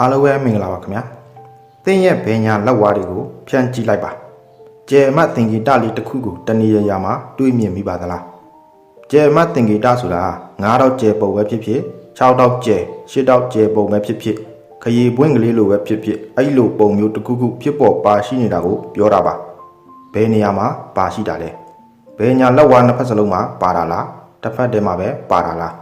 အားလုံးပဲမင်္ဂလာပါခင်ဗျာသင်ရဲ့ဘယ်ညာလက်ဝါးတွေကိုဖြန့်ကြည့်လိုက်ပါကျယ်အမတ်သင်္ကေတလေးတစ်ခုကိုတဏီရရာမှာတွေးမြင်မိပါသလားကျယ်အမတ်သင်္ကေတဆိုတာ9တော့ကျယ်ပုံပဲဖြစ်ဖြစ်6တော့ကျယ်10တော့ကျယ်ပုံပဲဖြစ်ဖြစ်ခရီးပွင့်ကလေးလိုပဲဖြစ်ဖြစ်အဲ့လိုပုံမျိုးတစ်ခုခုဖြစ်ပေါ်ပါရှိနေတာကိုပြောတာပါဘယ်နေရာမှာပါရှိတာလဲဘယ်ညာလက်ဝါးနှစ်ဖက်စလုံးမှာပါတာလားတစ်ဖက်တည်းမှာပဲပါတာလား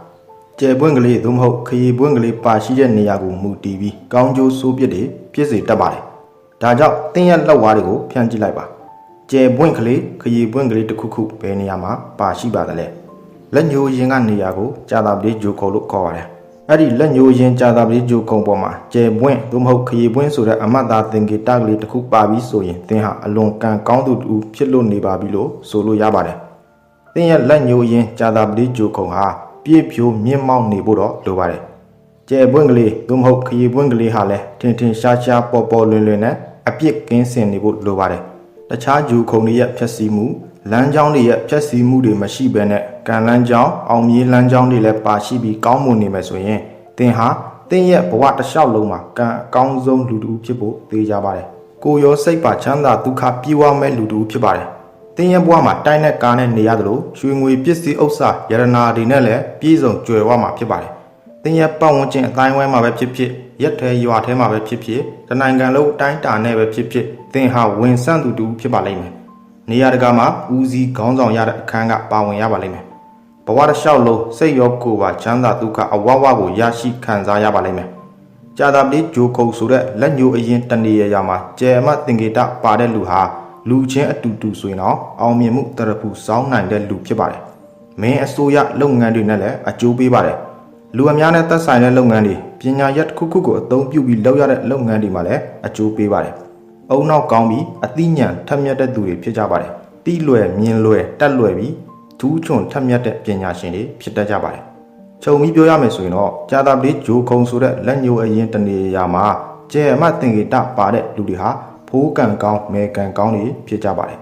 ကျယ်ပွင့်ကလေးသို့မဟုတ်ခရီးပွင့်ကလေးပါရှိတဲ့နေရာကိုမူတည်ပြီးကောင်းကျိုးဆိုးပြစ်တွေဖြစ်စေတတ်ပါတယ်။ဒါကြောင့်တင်းရဲ့လက်ဝါးတွေကိုဖြန့်ကြည့်လိုက်ပါ။ကျယ်ပွင့်ကလေးခရီးပွင့်ကလေးတစ်ခုခုဘယ်နေရာမှာပါရှိပါသလဲ။လက်ညှိုးရင်ကနေရာကိုကြာတာပလေးဂျိုခုံလို့ခေါ်ပါတယ်။အဲ့ဒီလက်ညှိုးရင်ကြာတာပလေးဂျိုခုံပေါ်မှာကျယ်ပွင့်သို့မဟုတ်ခရီးပွင့်ဆိုတဲ့အမတ်သားသင်္ကေတကလေးတစ်ခုပါပြီးဆိုရင်သင်ဟာအလွန်ကံကောင်းသူတူဖြစ်လို့နေပါပြီလို့ဆိုလို့ရပါတယ်။သင်ရဲ့လက်ညှိုးရင်းကြာတာပတိဂျိုခုံဟာ ပြည့်ဖြိုးမြင့်မောက်နေဖို့တော့လိုပါတယ်။ကျဲပွင့်ကလေးသို့မဟုတ်ခရီးပွင့်ကလေးဟာလည်းထင်ထင်ရှားရှားပေါ်ပေါ်လွင်လွင်နဲ့အပြစ်ကင်းစင်နေဖို့လိုပါတယ်။တခြားဂျူခုံတွေရဲ့ဖြည့်ဆည်းမှုလမ်းကြောင်းတွေရဲ့ဖြည့်ဆည်းမှုတွေမရှိဘဲနဲ့ကံလမ်းကြောင်းအောင်မြေးလမ်းကြောင်းတွေလည်းပါရှိပြီးကောင်းမွန်နေမယ်ဆိုရင်သင်ဟာသင်ရဲ့ဘဝတစ်လျှောက်လုံးမှာကံအကောင်းဆုံးလူတူဖြစ်ဖို့သိကြပါတယ်။ကိုယ်ရောစိတ်ပါချမ်းသာဒုက္ခပြေဝမဲ့လူတူဖြစ်ပါတယ်။ တင်းရဲ့ဘဝမှာတိုင်းနဲ့ကားနဲ့နေရသလိုရွှေငွေပစ္စည်းဥစ္စာယရနာတွေနဲ့လည်းပြည့်စုံကြွယ်ဝမှာဖြစ်ပါတယ်။တင်းရဲ့ပတ်ဝန်းကျင်အတိုင်းဝိုင်းမှာပဲဖြစ်ဖြစ်ရက်ထဲရွာထဲမှာပဲဖြစ်ဖြစ်တနိုင်ငံလုံးအတိုင်းတာနဲ့ပဲဖြစ်ဖြစ်တင်းဟာဝင်ဆန့်သူတူဖြစ်ပါလိမ့်မယ်။နေရာတကာမှာဦးစီးခေါင်းဆောင်ရတဲ့အခန်းကပါဝင်ရပါလိမ့်မယ်။ဘဝတစ်လျှောက်လုံးစိတ်ရောကိုယ်ပါချမ်းသာဒုက္ခအဝဝကိုရရှိခံစားရပါလိမ့်မယ်။ကြာတာပလေးဂျိုခုံဆိုတဲ့လက်ညှိုးအရင်တနေရရာမှာကျဲအမတ်သင်္ကေတပါတဲ့လူဟာ လူချင်းအတူတူဆိုရင်တော့အောင်မြင်မှုတရဖူစောင်းနိုင်တဲ့လူဖြစ်ပါတယ်။မင်းအစိုးရလုပ်ငန်းတွေနဲ့လည်းအကျိုးပေးပါတယ်။လူအများနဲ့သက်ဆိုင်တဲ့လုပ်ငန်းတွေပညာရပ်တစ်ခုခုကိုအသုံးပြုပြီးလုပ်ရတဲ့လုပ်ငန်းတွေမှာလည်းအကျိုးပေးပါတယ်။အုံနောက်ကောင်းပြီးအသိဉာဏ်ထက်မြက်တဲ့သူတွေဖြစ်ကြပါတယ်။တိလွယ်မြင်လွယ်တက်လွယ်ပြီးဒူးချွန်ထက်မြက်တဲ့ပညာရှင်တွေဖြစ်တတ်ကြပါတယ်။ခြုံပြီးပြောရမယ်ဆိုရင်တော့ကြာတာပလေးဂျိုခုံဆိုတဲ့လက်ညှိုးအရင်တနေရာမှာကျဲအမတ်သင်္ကေတပါတဲ့လူတွေဟာ ဖိုးကံကောင်းမဲကံကောင်းတွေဖြစ်ကြပါတယ်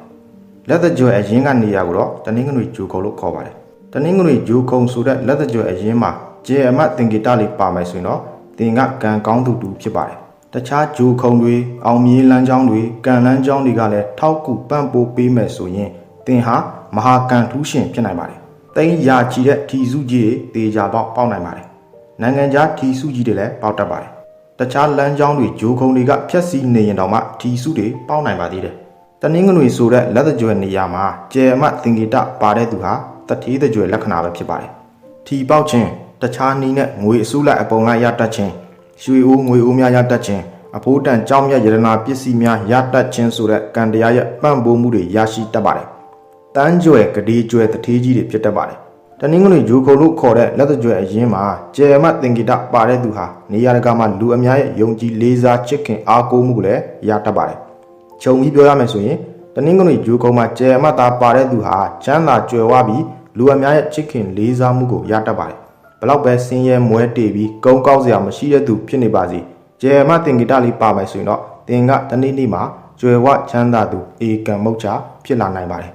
လက်သက်ကြွယ်အရင်ကနေရာကိုတော့တနင်္ဂနွေဂျိုခုံလို့ခေါ်ပါတယ်တနင်္ဂနွေဂျိုခုံဆိုတဲ့လက်သက်ကြွယ်အရင်မှာကျဲအမတ်သင်္ကေတလေးပါမယ်ဆိုရင်တော့သင်ကကံကောင်းသူတူဖြစ်ပါတယ်တခြားဂျိုခုံတွေအောင်မြေးလမ်းကြောင်းတွေကံလမ်းကြောင်းတွေကလည်းထောက်ကူပံ့ပိုးပေးမယ်ဆိုရင်သင်ဟာမဟာကံထူးရှင်ဖြစ်နိုင်ပါတယ်။တိန်ရာချီတဲ့ထီစုကြီးတွေတေချာပေါက်ပေါက်နိုင်ပါတယ်။နိုင်ငံခြားထီစုကြီးတွေလည်းပေါက်တတ်ပါတယ်။ တခြားလမ်းကြောင်းတွေဂျိုခုံတွေကဖြက်စီးနေရင်တောင်မှထီစုတွေပေါက်နိုင်ပါသေးတယ်။တနင်္ဂနွေဆိုတဲ့လက်သကြွယ်နေရာမှာကျယ်အမတ်သင်္ကေတပါတဲ့သူဟာတတိသကြွယ်လက္ခဏာပဲဖြစ်ပါတယ်။ထီပေါက်ခြင်းတခြားနီးနဲ့ငွေအစုလိုက်အပုံလိုက်ရတတ်ခြင်းရွှေအိုးငွေအိုးများရတတ်ခြင်းအဖိုးတန်ကြောင်းမြတ်ယရနာပစ္စည်းများရတတ်ခြင်းဆိုတဲ့ကံတရားရဲ့ပံ့ပိုးမှုတွေရရှိတတ်ပါတယ်။တန်းကြွယ်ကတိကြွယ်တထေးကြီးတွေဖြစ်တတ်ပါတယ်။ တနင်္ဂနွေဂျိုခုံလို့ခေါ်တဲ့လက်သကြွယ်အရင်မှာကျယ်မတ်သင်္ကေတပါတဲ့သူဟာနေရာတကာမှာလူအများရဲ့ယုံကြည်လေးစားချစ်ခင်အားကိုးမှုကိုလည်းရတတ်ပါတယ်။ခြုံပြီးပြောရမယ်ဆိုရင်တနင်္ဂနွေဂျိုခုံမှာကျယ်မတ်သားပါတဲ့သူဟာချမ်းသာကြွယ်ဝပြီးလူအများရဲ့ချစ်ခင်လေးစားမှုကိုရတတ်ပါတယ်။ဘလောက်ပဲဆင်းရဲမွဲတေပြီးကုန်းကောက်စရာမရှိတဲ့သူဖြစ်နေပါစေ။ကျယ်မတ်သင်္ကေတလေးပါမယ်ဆိုရင်တော့သင်ကတနေ့နေ့မှာကြွယ်ဝချမ်းသာသူအေကံမုတ်ချဖြစ်လာနိုင်ပါတယ်။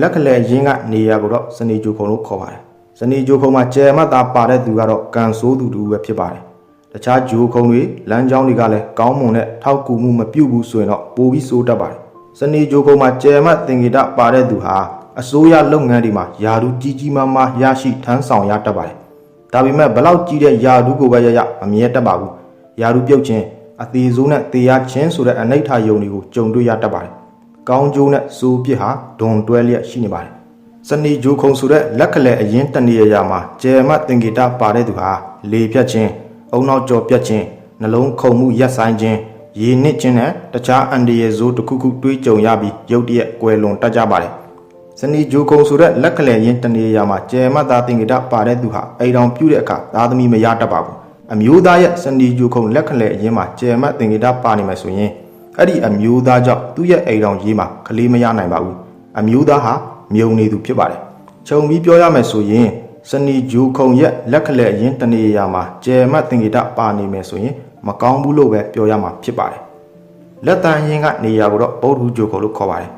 လက်ကလေးရင်းကနေရာကိုတော့စနေဂျိုခုံလို့ခေါ်ပါတယ်။စနေဂျိုခုံမှာကျယ်မတ်သားပါတဲ့သူကတော့ကန်ဆိုးသူတူပဲဖြစ်ပါတယ်။တခြားဂျိုခုံတွေလမ်းကြောင်းတွေကလည်းကောင်းမွန်တဲ့ထောက်ကူမှုမပြုတ်ဘူးဆိုရင်တော့ပိုပြီးဆိုးတတ်ပါတယ်။စနေဂျိုခုံမှာကျယ်မတ်သင်္ကေတပါတဲ့သူဟာအစိုးရလုပ်ငန်းတွေမှာယာဒူကြီးကြီးမားမားရရှိထမ်းဆောင်ရတတ်ပါတယ်။ဒါပေမဲ့ဘလောက်ကြီးတဲ့ယာဒူကိုပဲရရမမြဲတတ်ပါဘူး။ယာဒူပြုတ်ခြင်းအသေးဆိုးနဲ့တေရခြင်းဆိုတဲ့အနိဋ္ဌာယုံတွေကိုကြုံတွေ့ရတတ်ပါတယ်။ ကောင်းကျိုးနဲ့စိုးပြစ်ဟာဒွန်တွဲလျက်ရှိနေပါတယ်။စနီဂျိုခုံဆိုတဲ့လက်ကလေးအရင်တနေရရာမှာကျယ်မတ်သင်္ကေတပါတဲ့သူဟာလေဖြတ်ခြင်းအုံနောက်ကြော်ပြတ်ခြင်းနှလုံးခုန်မှုရက်ဆိုင်ခြင်းရေနစ်ခြင်းနဲ့တခြားအန်ဒီယေဇိုးတစ်ခုခုတွေးကြုံရပြီးရုတ်တရက်ကွယ်လွန်တတ်ကြပါတယ်။စနီဂျိုခုံဆိုတဲ့လက်ကလေးရင်တနေရာမှာကျယ်မတ်သားသင်္ကေတပါတဲ့သူဟာအိမ်တော်ပြုတဲ့အခါသားသမီးမရတတ်ပါဘူး။အမျိုးသားရဲ့စနီဂျိုခုံလက်ကလေးအရင်မှာကျယ်မတ်သင်္ကေတပါနေမယ်ဆိုရင် အဲ့ဒီအမျိုးသားကြောင့်သူ့ရဲ့အိမ်တော်ရေးမှာကလေးမရနိုင်ပါဘူးအမျိုးသားဟာမြုံနေသူဖြစ်ပါတယ်ခြုံပြီးပြောရမယ်ဆိုရင်စနီဂျူခုံရဲ့လက်ကလေးအရင်တနေရာမှာကျယ်မတ်သင်္ကေတပါနေမယ်ဆိုရင်မကောင်းဘူးလို့ပဲပြောရမှာဖြစ်ပါတယ်လက်တန်ရင်ကနေရာကိုတော့ဗုဒ္ဓဟူဂျိုခုံလို့ခေါ်ပါတယ်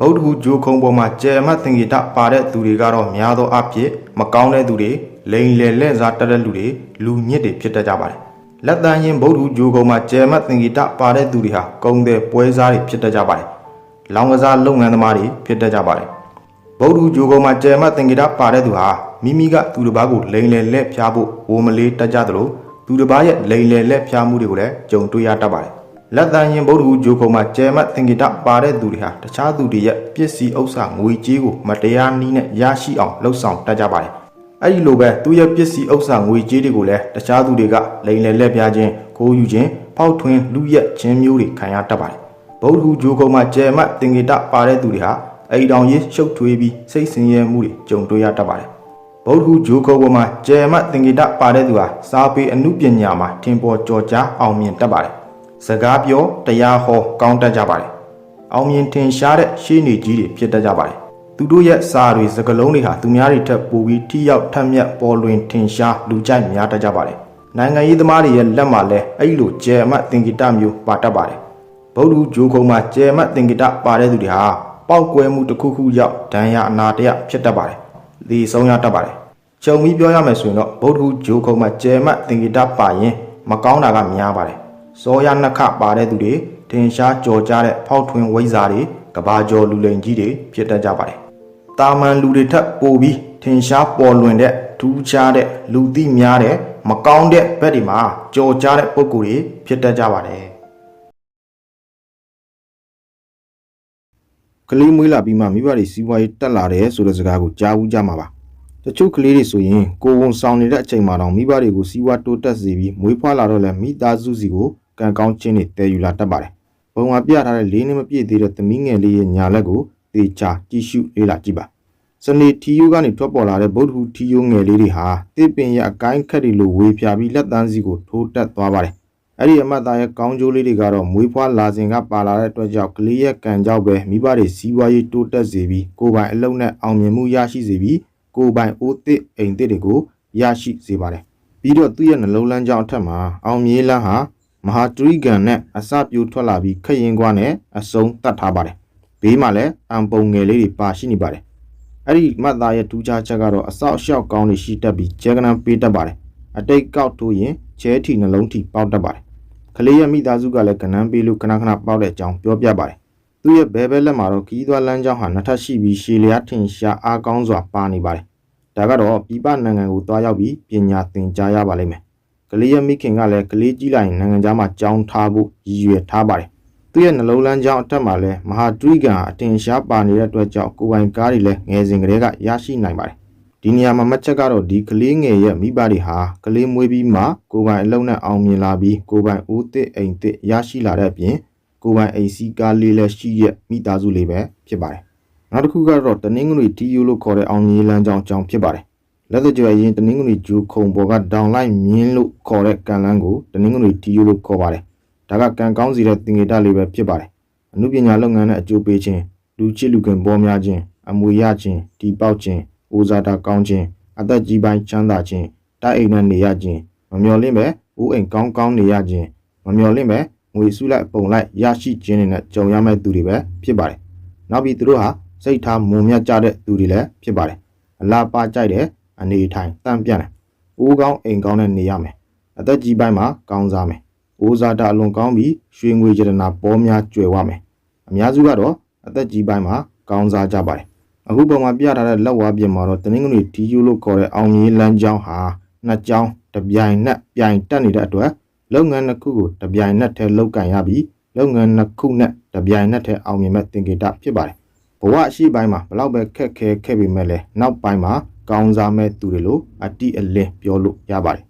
ဗုဒ္ဓဟူဂျိုခုံပေါ်မှာကျယ်မတ်သင်္ကေတပါတဲ့သူတွေကတော့များသောအားဖြင့်မကောင်းတဲ့သူတွေလိန်လေလက်စားတက်တဲ့လူတွေလူညစ်တွေဖြစ်တတ်ကြပါတယ် လက်တန်းရင်ဗုဒ္ဓဂျိုကုံမှာကျဲမတ်သင်္ကေတပါတဲ့သူတွေဟာကုံတဲ့ပွဲစားတွေဖြစ်တတ်ကြပါတယ်။လောင်ကစားလုပ်ငန်းသမားတွေဖြစ်တတ်ကြပါတယ်။ဗုဒ္ဓဂျိုကုံမှာကျဲမတ်သင်္ကေတပါတဲ့သူဟာမိမိကသူတစ်ပါးကိုလိန်လယ်လက်ဖျားဖို့ဝိုမလေးတက်ကြသလိုသူတစ်ပါးရဲ့လိန်လယ်လက်ဖျားမှုတွေကိုလည်းကြုံတွေ့ရတတ်ပါတယ်။လက်တန်းရင်ဗုဒ္ဓဂျိုကုံမှာကျဲမတ်သင်္ကေတပါတဲ့သူတွေဟာတခြားသူတွေရဲ့ပစ္စည်းဥစ္စာငွေကြေးကိုမတရားနည်းနဲ့ရရှိအောင်လှုပ်ဆောင်တတ်ကြပါတယ်။ အဲ့ဒီလိုပဲသူ့ရဲ့ပစ္စည်းဥစ္စာငွေကြေးတွေကိုလည်းတခြားသူတွေကလိန်လည်လက်ပြခြင်းခိုးယူခြင်းဖောက်ထွင်းလူရက်ခြင်းမျိုးတွေခံရတတ်ပါတယ်ဗုဒ္ဓဟူဂျိုကုံမှာကျဲမတ်တင်ကေတပါတဲ့သူတွေဟာအိမ်တောင်ရေးရှုပ်ထွေးပြီးစိတ်ဆင်းရဲမှုတွေကြုံတွေ့ရတတ်ပါတယ်ဗုဒ္ဓဟူဂျိုကုံပေါ်မှာကျဲမတ်တင်ကေတပါတဲ့သူဟာစာပေအမှုပညာမှာထင်ပေါ်ကျော်ကြားအောင်မြင်တတ်ပါတယ်စကားပြောတရားဟောကောင်းတတ်ကြပါတယ်အောင်မြင်ထင်ရှားတဲ့ရှေးနေကြီးတွေဖြစ်တတ်ကြပါတယ်။ သူတို့ရဲ့စာတွေစကားလုံးတွေဟာသူများတွေထက်ပိုပြီးထိရောက်ထက်မြက်ပေါ်လွင်ထင်ရှားလူကြိုက်များတတ်ကြပါတယ်။နိုင်ငံရေးသမားတွေရဲ့လက်မှာလည်းအဲ့ဒီလိုကျဲအမတ်သင်္ကေတမျိုးပါတတ်ပါတယ်။ဗုဒ္ဓဂျိုးကုံမှာကျဲအမတ်သင်္ကေတပါတဲ့သူတွေဟာပောက်ကွဲမှုတစ်ခုခုရောက်ဒဏ်ရာအနာတရဖြစ်တတ်ပါတယ်။ဒီဆုံးရတတ်ပါတယ်။ချုပ်ပြီးပြောရမယ်ဆိုရင်တော့ဗုဒ္ဓဂျိုးကုံမှာကျဲအမတ်သင်္ကေတပါရင်မကောင်းတာကများပါတယ်။စောရနှခပါတဲ့သူတွေထင်ရှားကြော်ကြားတဲ့ဖောက်ထွင်းဝိဇ္ဇာတွေ ကဘာကျော်လူလိန်ကြီးတွေဖြစ်တတ်ကြပါတယ်။တာမန်လူတွေထက်ပိုပြီးထင်ရှားပေါ်လွင်တဲ့ထူးခြားတဲ့လူသိများတဲ့မကောင်းတဲ့ဘက်တွေမှာကြော်ကြားတဲ့ပုံကိုယ်တွေဖြစ်တတ်ကြပါတယ်။ကလေးမွေးလာပြီးမှမိဘတွေစီးပွားရေးတက်လာတယ်ဆိုတဲ့စကားကိုကြားဘူးကြမှာပါ။တချို့ကလေးတွေဆိုရင်ကိုယ်ဝန်ဆောင်နေတဲ့အချိန်မှာတော့မိဘတွေကိုစီးပွားတိုးတက်စေပြီးမွေးဖွားလာတော့လည်းမိသားစုစီကိုကံကောင်းခြင်းတွေတည်ယူလာတတ်ပါတယ်။ ပုံမှာပြထားတဲ့လေးနှစ်မပြည့်သေးတဲ့သမီးငယ်လေးရဲ့ညာလက်ကိုသေချာကြည့်ရှုလေ့လာကြည့်ပါ။စနေထီယိုကနေထွက်ပေါ်လာတဲ့ဗုဒ္ဓဟူထီယိုငယ်လေးတွေဟာတစ်ပင်ရအကိုင်းခက်တွေလိုဝေဖြာပြီးလက်တန်းစီကိုထိုးတက်သွားပါတယ်။အဲ့ဒီအမတ်သားရဲ့ကောင်းကျိုးလေးတွေကတော့မွေးဖွားလာစဉ်ကပါလာတဲ့အတွက်ကြောင့်ကလေးရဲ့ကံကြောင့်ပဲမိဘတွေစီးပွားရေးတိုးတက်စေပြီးကိုယ်ပိုင်အလုပ်နဲ့အောင်မြင်မှုရရှိစေပြီးကိုယ်ပိုင်အိုးသစ်အိမ်သစ်တွေကိုရရှိစေပါတယ်။ပြီးတော့သူ့ရဲ့နှလုံးလန်းကြောင်းအထက်မှာအောင်မြေးလန်းဟာ မဟာတရိဂံနဲ့အစပြိုးထွက်လာပြီးခရင်ကွာနဲ့အစုံတတ်ထားပါတယ်။ဘေးမှာလည်းအံပုံငယ်လေးတွေပါရှိနေပါတယ်။အဲ့ဒီမတ်သားရဲ့ထူးခြားချက်ကတော့အဆောက်အအုံကောင်းတွေရှိတတ်ပြီးကျဲကနန်းပေးတတ်ပါတယ်။အတိတ်ကောက်ထိုးရင်ကျဲထီနှလုံးထီပေါက်တတ်ပါတယ်။ကလေးရဲ့မိသားစုကလည်းကနန်းပေးလို့ခဏခဏပေါက်တဲ့အကြောင်းပြောပြပါတယ်။သူ့ရဲ့ဘဲဘဲလက်မှာတော့ခီးသွွားလမ်းကြောင်းဟာနှစ်ထပ်ရှိပြီးရှည်လျားထင်ရှားအားကောင်းစွာပါနေပါတယ်။ဒါကတော့ပြည်ပနိုင်ငံကိုတွားရောက်ပြီးပညာသင်ကြားရပါလိမ့်မယ်။ ကလေးရဲ့မိခင်ကလည်းကလေးကြီးလိုက်ရင်နိုင်ငံသားမှာကြောင်းထားဖို့ရည်ရွယ်ထားပါတယ်။သူ့ရဲ့နှလုံးလန်းကြောင်းအထက်မှာလည်းမဟာတရိဂံအတင်ရှားပါနေတဲ့အတွက်ကြောင့်ကိုယ်ပိုင်ကားတွေလည်းငယ်စဉ်ကတည်းကရရှိနိုင်ပါတယ်။ဒီနေရာမှာမှတ်ချက်ကတော့ဒီကလေးငယ်ရဲ့မိဘတွေဟာကလေးမွေးပြီးမှကိုယ်ပိုင်အလုံးနဲ့အောင်မြင်လာပြီးကိုယ်ပိုင်ဦးသစ်အိမ်သစ်ရရှိလာတဲ့အပြင်ကိုယ်ပိုင်အိမ်စီးကားလေးလည်းရှိရဲ့မိသားစုလေးပဲဖြစ်ပါတယ်။နောက်တစ်ခုကတော့တနင်္ဂနွေတီယူလို့ခေါ်တဲ့အောင်မြင်လန်းကြောင်းကြောင်းဖြစ်ပါတယ်။ လက်သကြွယ်ရင်တနင်္ဂနွေဂျူခုံပေါ်ကဒေါင်လိုက်မြင်းလို့ခေါ်တဲ့ကန်လန်းကိုတနင်္ဂနွေတီယူလို့ခေါ်ပါတယ်။ဒါကကံကောင်းစီတဲ့သင်္ကေတလေးပဲဖြစ်ပါတယ်။အမှုပညာလုပ်ငန်းနဲ့အကျိုးပေးခြင်းလူချစ်လူခင်ပေါ်များခြင်းအမွေရခြင်းတီပေါက်ခြင်းဦးစားတာကောင်းခြင်းအသက်ကြီးပိုင်းချမ်းသာခြင်းတိုက်အိမ်နဲ့နေရခြင်းမမျော်လင့်ပဲဦးအိမ်ကောင်းကောင်းနေရခြင်းမမျော်လင့်ပဲငွေစုလိုက်ပုံလိုက်ရရှိခြင်းတွေနဲ့ကြုံရမယ့်သူတွေပဲဖြစ်ပါတယ်။နောက်ပြီးသူတို့ဟာစိတ်ထားမုံမြတ်ကြတဲ့သူတွေလည်းဖြစ်ပါတယ်။အလားပါကြိုက်တဲ့ အနေထိုင်တန့်ပြန့်တယ်။ဦးကောင်းအိမ်ကောင်းနဲ့နေရမယ်။အသက်ကြီးပိုင်းမှာကောင်းစားမယ်။ဦးစားတာအလွန်ကောင်းပြီးရွှေငွေကြရနာပေါ်များကျွယ်ဝမယ်။အများစုကတော့အသက်ကြီးပိုင်းမှာကောင်းစားကြပါတယ်။အခုပုံမှာပြထားတဲ့လက်ဝါးပြင်မှာတော့တနင်္ဂနွေဒီယူလို့ခေါ်တဲ့အောင်မြေလမ်းကြောင်းဟာနှစ်ကြောင်းတစ်ပြိုင်နက်ပြိုင်တက်နေတဲ့အတွက်လုပ်ငန်းတစ်ခုကိုတစ်ပြိုင်နက်ထဲလုပ်ကင်ရပြီးလုပ်ငန်းနှစ်ခုနဲ့တစ်ပြိုင်နက်ထဲအောင်မြင်မဲ့သင်္ကေတဖြစ်ပါတယ်။ဘဝအရှိပိုင်းမှာဘလောက်ပဲခက်ခဲခဲ့ပေမဲ့လည်းနောက်ပိုင်းမှာ ကောင်းစားမဲ့သူတွေလိုအတိအလင်းပြောလို့ရပါတယ်